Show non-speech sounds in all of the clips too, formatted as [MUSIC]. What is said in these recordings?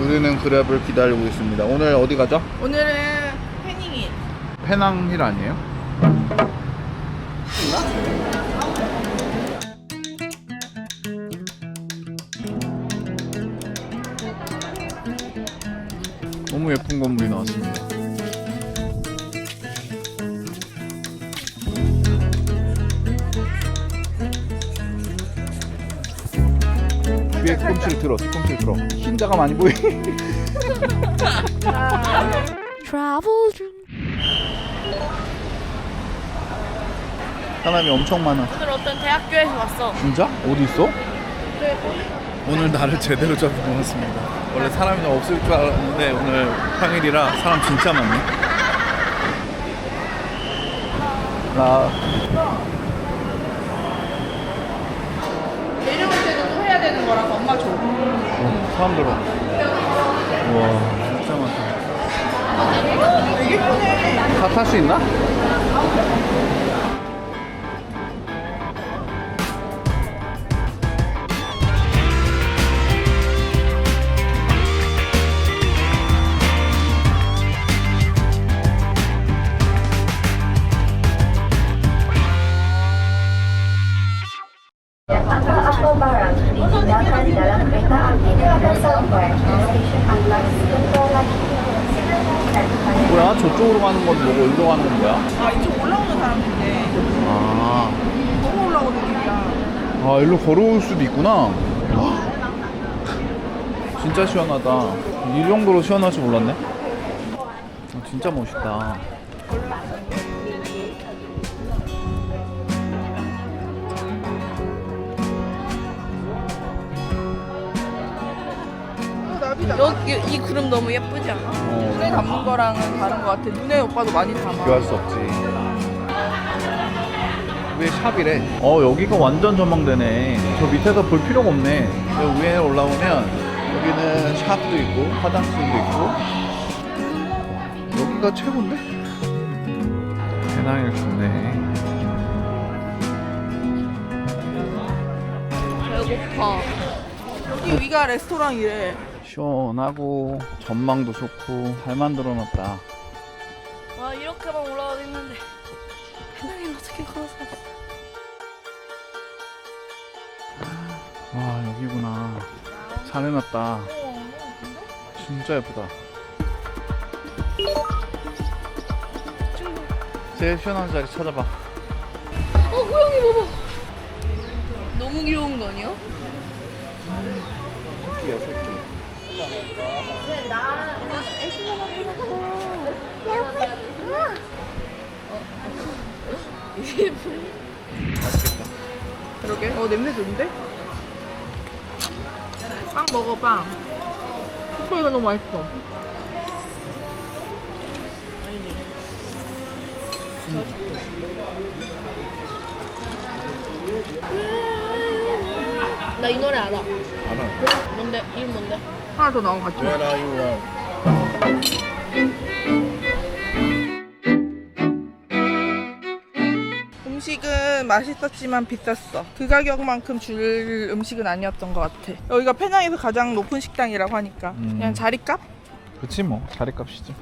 우리는 그랩을 기다리고 있습니다. 오늘 어디 가죠? 오늘은 패닝이 페낭힐 아니에요? 너무 예쁜 건물이 나왔습니다. 뒤에 뒤꿈치를 들어, 뒤꿈치를 들어. 흰자가 많이 보이. travel 중 사람이 엄청 많아. 오늘 어떤 대학교에서 왔어 진짜? 어디 있어? 오늘 나를 제대로 잡은 것 같습니다. 원래 사람이 좀 없을 줄 알았는데 오늘 평일이라 사람 진짜 많네. 나 해야 되는 거라서 엄마 줘. 어, 사람들 봐. 우와 진짜 많다. 되게 편해. 다탈 수 있나? 일로 걸어올 수도 있구나. 와, 진짜 시원하다. 이 정도로 시원할 줄 몰랐네. 아, 진짜 멋있다. 여기 이 구름 너무 예쁘지 않아? 어, 눈에 담는 거랑은 다른 거 같아. 눈에 오빠도 많이 담아. 비교할 수 없지. 왜 샵이래? 어 여기가 완전 전망되네. 저 밑에서 볼 필요가 없네. 여기 위에 올라오면 여기는 샵도 있고 화장실도 있고 여기가 최고인데? 배낭일 좋네. 배고파 여기 위가 레스토랑이래. 시원하고 전망도 좋고 잘 만들어놨다. 와 이렇게만 올라가도 했는데 잘 해놨다. 진짜 예쁘다. 제일 시원한 자리 찾아봐. 어 고양이 봐봐 너무 귀여운 거 아니야? 새끼야 새끼. 맛있겠다. 그러게. 어 냄새 좋은데? 빵 먹어 빵. 오빠 이거 너무 맛있어. 나 이 노래 알아 알아. 뭔데? 이름 뭔데? 하나 더 나온? Where are you? 음식은 맛있었지만 비쌌어. 그 가격만큼 줄 음식은 아니었던 것 같아. 여기가 페낭에서 가장 높은 식당이라고 하니까 음. 그냥 자리값? 그치 뭐 자리값이지.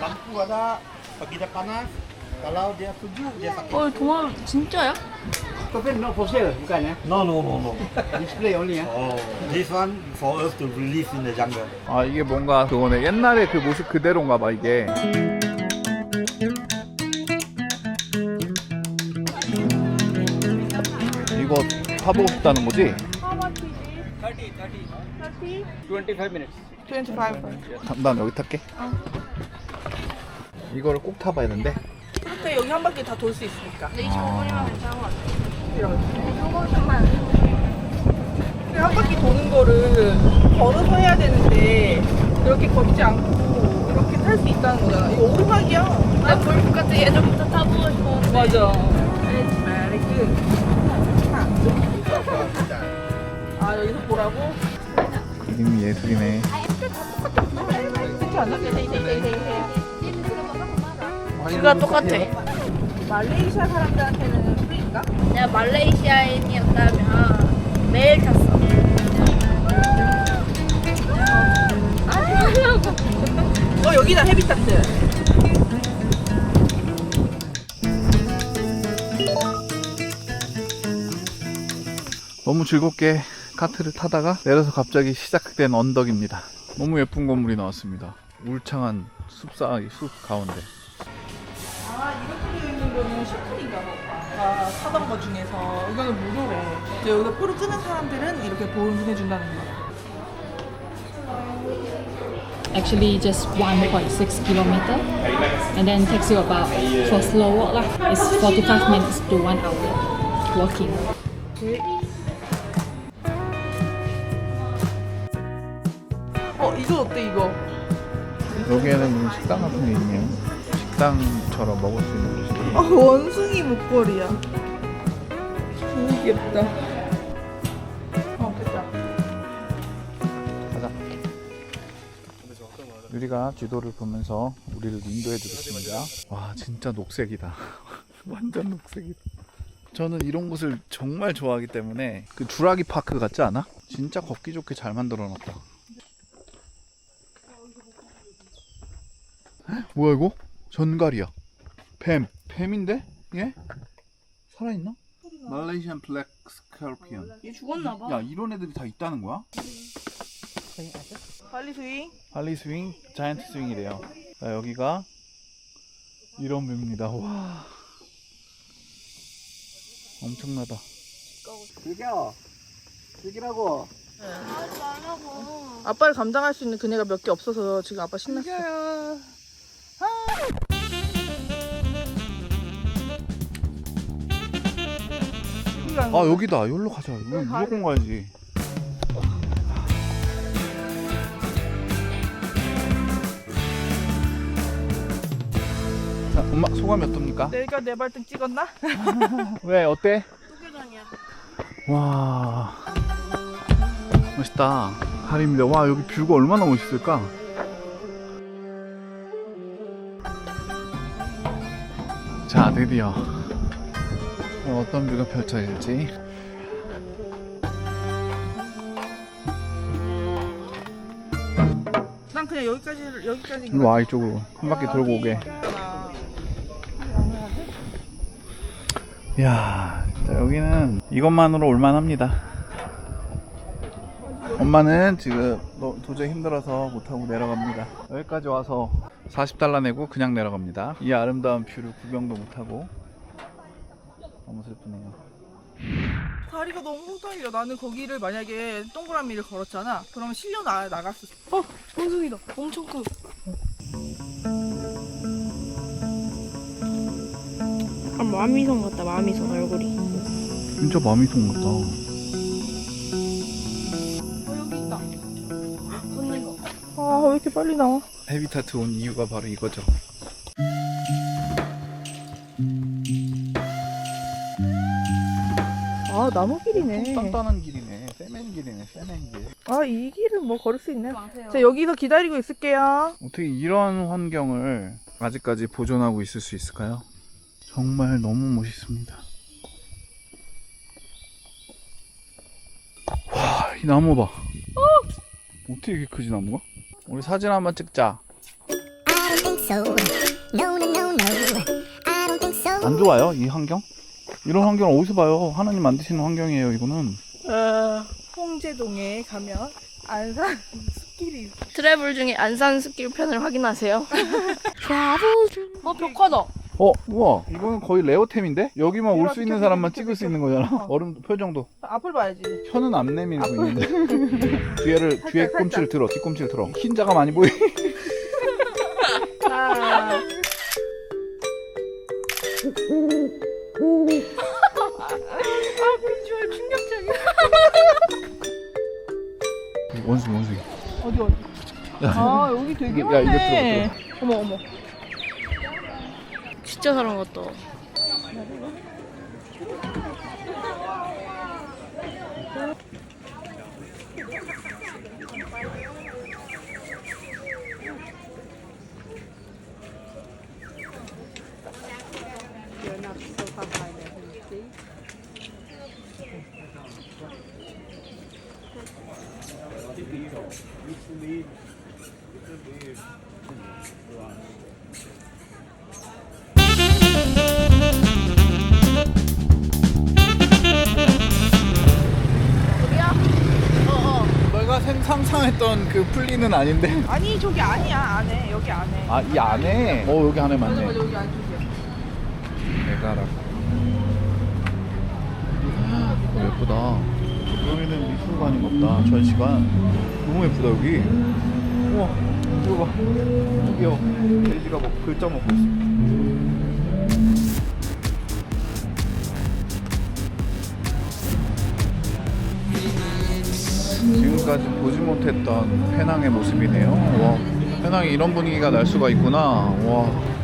Lampu ada bagi dia panas. Kalau dia sejuk dia sakit. 어 동화 진짜야? Tapi no for sale bukan ya? No no no no. Display only ya. Oh, this one for us to release in the jungle. 아 이게 뭔가 그거네. 옛날에 그 모습 그대로인가 봐 이게. 이거 타보고 싶다는 거지? 25 minutes. 25. 다- 난 여기 탈게. 이거를 꼭 타봐야 되는데. 근데 여기 한 바퀴 다 돌 수 있으니까. 근데 25분이면 괜찮은 것 같아 근데 한 바퀴 도는 거를 걸어서 해야 되는데 이렇게 걷지 않고 이렇게 탈 수 있다는 거잖아. 이거 오르막이야. 나 골프 같은 예전부터 타보고 싶었는데 맞아. Very good. 아 여기서 보라고? 그림이 예술이네. 그렇지 않아? 뷰가 똑같아 말레이시아 사람들한테는 프리인가? 내가 말레이시아인이었다면 매일 탔어. 어 여기다 헤비타트. 너무 즐겁게 카트를 타다가 내려서 갑자기 시작된 언덕입니다. 너무 예쁜 건물이 나왔습니다. 울창한 숲사 숲 가운데. 아 이렇게 되어 있는 거는 아까 타던 거 중에서 이거는 무료래. 이제 여기서 표를 끄는 사람들은 이렇게 보온해 준다는 거야. actually just 1.6 kilometer and then takes you about for slow walk lah it's 45 minutes to 1 hour walking 어 이거 어때 이거? 여기에는 무슨 식당 같은 게 있네요. 식당처럼 먹을 수 있는. 아 원숭이 목걸이야. 너무 귀엽다. 어 됐다. 가자. 유리가 지도를 보면서 우리를 인도해 주겠습니다. 와, 진짜 녹색이다. [LAUGHS] 완전 녹색이다. 저는 이런 곳을 정말 좋아하기 때문에 그 주라기 파크 같지 않아? 진짜 걷기 좋게 잘 만들어 놨다. 헉, 뭐야 이거? 전갈이야. 뱀. 뱀인데? 얘? 살아있나? 말레이시안 블랙 스컬피언. 얘 죽었나 봐. 야, 이런 애들이 다 있다는 거야? 빨리 스윙. 할리 스윙, 자이언트 스윙이래요. 자, 여기가 이런 뷰입니다. 와. 엄청나다. 즐겨. 즐기라고. 아빠를 감당할 수 있는 그네가 몇 개 없어서 지금 아빠 신났어. 아, 여기다. 여기로 가자. 이거 무조건 가야지. 자, 엄마 소감이 어떻습니까? 내가 내 발등 찍었나? [LAUGHS] 왜 어때? 와 멋있다 하림입니다 와 여기 뷰가 얼마나 멋있을까 자 드디어 어떤 뷰가 펼쳐질지. 난 그냥 여기까지 여기까지. 일로 와 이쪽으로. 한 바퀴 돌고 오게. 이야 진짜 여기는 이것만으로 올만합니다. 엄마는 지금 너- 도저히 힘들어서 못하고 내려갑니다. 여기까지 와서 40달러 내고 그냥 내려갑니다. 이 아름다운 뷰를 구경도 못하고 너무 슬프네요 다리가 너무 후달려. 나는 거기를 만약에 동그라미를 걸었잖아. 그러면 실려 나 나갔어. 어, 원숭이다. 엄청 커. 아, 마미손 같다, 마미손 얼굴이. 진짜 마미손 같다 어, 여기 있다. 웃는 거. 아, 왜 이렇게 빨리 나와? 헤비타트 온 이유가 바로 이거죠 아, 나무 길이네. 단단한 길이네 세멘 길이네 세멘 길 아, 이 길은 뭐 걸을 수 있네. 마세요. 자, 여기서 기다리고 있을게요. 어떻게 이런 환경을 아직까지 보존하고 있을 수 있을까요? 정말 너무 멋있습니다. 와, 이 나무 봐. 어떻게 이렇게 크지 나무가? 우리 사진 한번 찍자. I don't think so. No, no, no, no. I don't think so. 안 좋아요, 이 환경? 이런 환경 어디서 봐요? 하나님 만드시는 환경이에요, 이거는. 어, 홍제동에 가면 안산 숲길이. 트래블 중에 안산 숲길 편을 확인하세요. [LAUGHS] 어, 벽화다. 어, 우와, 이거는 거의 레어템인데? 여기만 올 수 있는 사람만 찍을 수 있는 거잖아. 얼음 표정도. 앞을 봐야지. 혀는 안 내밀고 있는데 뒤에를 뒤에 살짝. 꼼치를 들어 뒤꼼치를 들어 흰자가 많이 보이 원숭이 원숭이 어디 어디? 아 여기 되게 야, 이거 많네. 어머 어머. 진짜 사람 같다. 상상했던 그 풀리는 아닌데? [LAUGHS] 아니 저기 아니야 안에 여기 안에. 아 이 안에? 어 여기 안에 맞네. 맞아 여기 안쪽이야. 대가락. 어, 예쁘다. 여기는 미술관인가 보다. 전시관. 너무 예쁘다 여기. 우와 이거 봐. 귀여워. 돼지가 뭐 글자 먹고 있어. 지금까지 보지 못했던 페낭의 모습이네요. 와, 페낭이 이런 분위기가 날 수가 있구나. 와.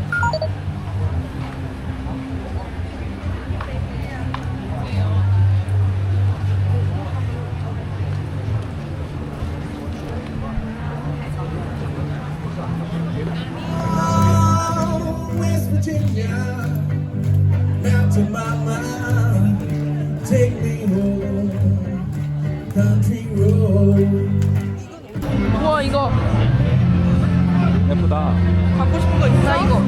Take me. 우와 이거 예쁘다. 갖고 싶은 거 있어? 나 이거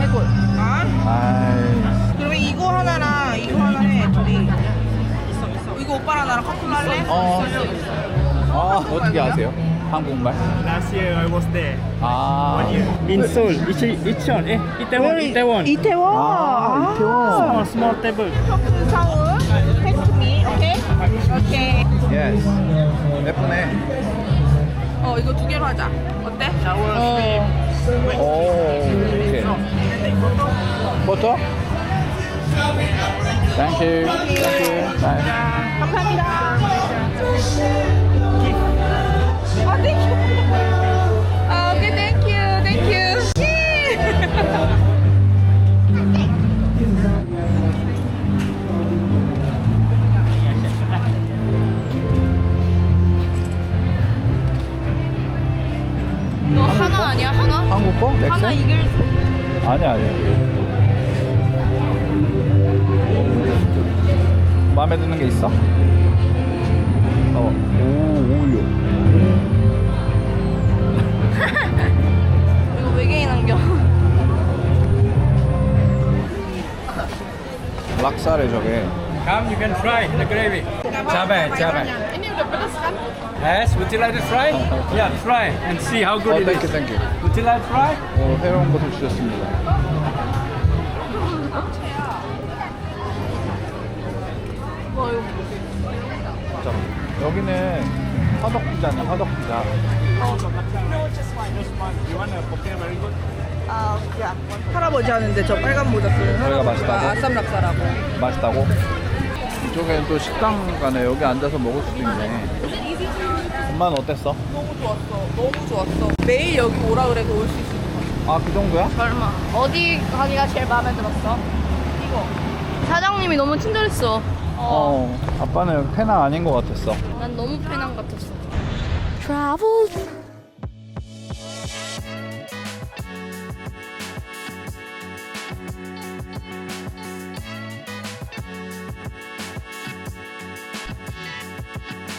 해골. 아? 아이. 그러면 이거 하나랑 이거 하나 해 둘이. 있어 있어. 이거 오빠랑 나랑 커플 할래? 어. 아, 어떻게 아세요? 한국말? Last year I was there. 아. In Seoul, Ichi, Icheon, eh? Itaewon, Itaewon. 이태원. 아, 이태원. Small, small table. 서울. 오케이. 오케이. 예스. 예쁘네. 어 이거 두 개로 하자. 어때? 어. 오, 오케이. 포토? 땡큐. 땡큐. 바이. 감사합니다. 마음에 드는 게 있어? 어, 오, 오유. 이거 외계인 안경. 락사래 저게. Come, you can try the gravy. Chabai, chabai. Yes, would you like to try? Yeah, try and see how 어, good it 땡큐 is. 땡큐. Would you like to try? 어, 새로운 것을 주셨습니다. 화덕피자네, 화덕피자. 아, 야. 할아버지 하는데 저 빨간 모자 쓰는 저희가 할아버지가 맛있다고? 아쌈 락사라고. 맛있다고? 이쪽에는 또 식당 가네. 여기 앉아서 먹을 수도 있네. 엄마는 어땠어? 너무 좋았어. 너무 좋았어. 매일 여기 오라 그래서 올수 있어. 아, 그 정도야? 설마. 어디 가기가 제일 마음에 들었어? 이거. 사장님이 너무 친절했어. 어. 아빠는 페낭 아닌 것 같았어. 난 너무 페낭 같았어. traveled